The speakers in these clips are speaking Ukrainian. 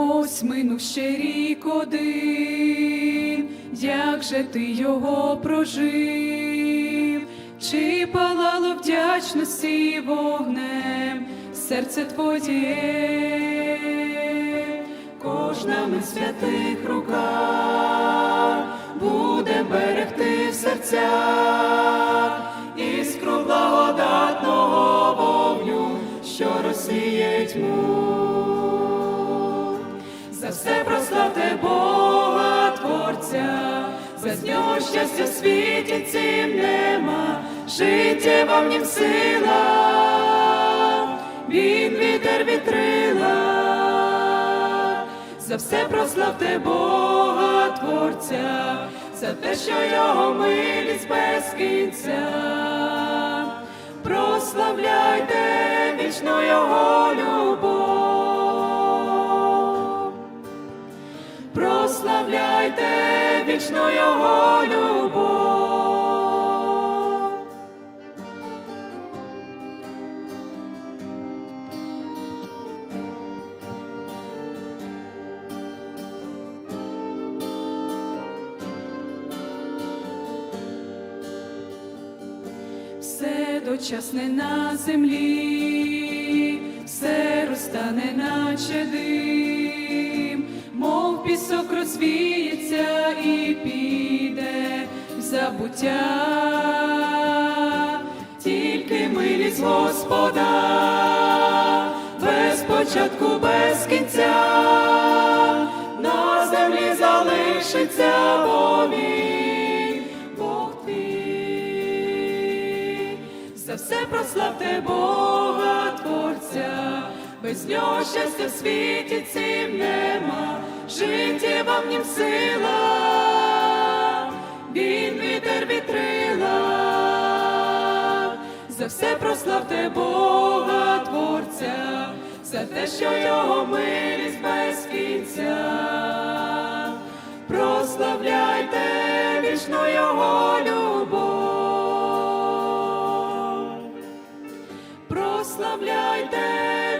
Ось минув ще рік один, як же ти його прожив, чи палало вдячності вогнем серце твоє, кожна ми святих руках буде берегти в серцях іскру благодатного вогню, що розсіє тьму. Творця, без нього щастя в світі цим нема, життя вам в нім сила, він вітер вітрила. За все прославте Бога Творця, за те, що його милість без кінця. Прославляйте вічно його любов. Вічно його любов. все дочасне на землі, все розтане, наче дим, мов пісок і піде в забуття, тільки милість Господа, без початку, без кінця, на землі залишиться бо Бог твій. За все прославте Бога Творця, без нього щастя в світі цим нема, життя вам нім сила, все прославте Бога Творця, за те, що його милість без кінця. Прославляйте вічно його любов. Прославляйте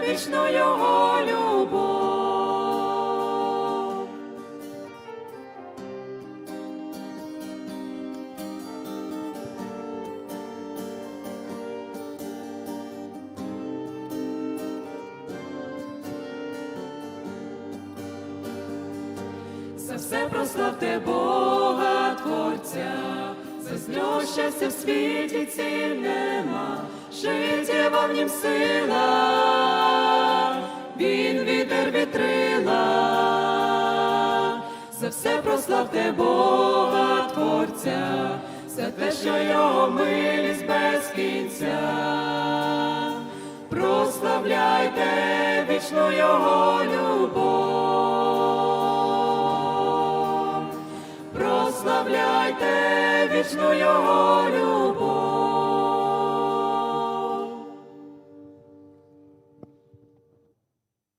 вічно його любов. За все прославте Бога Творця, за нього щастя в світі цим нема, життя вам нім сила, він вітер вітрила. За все прославте Бога Творця, за те, що його милість без кінця. Прославляйте вічно його любов. Прославляйте вічну його любов.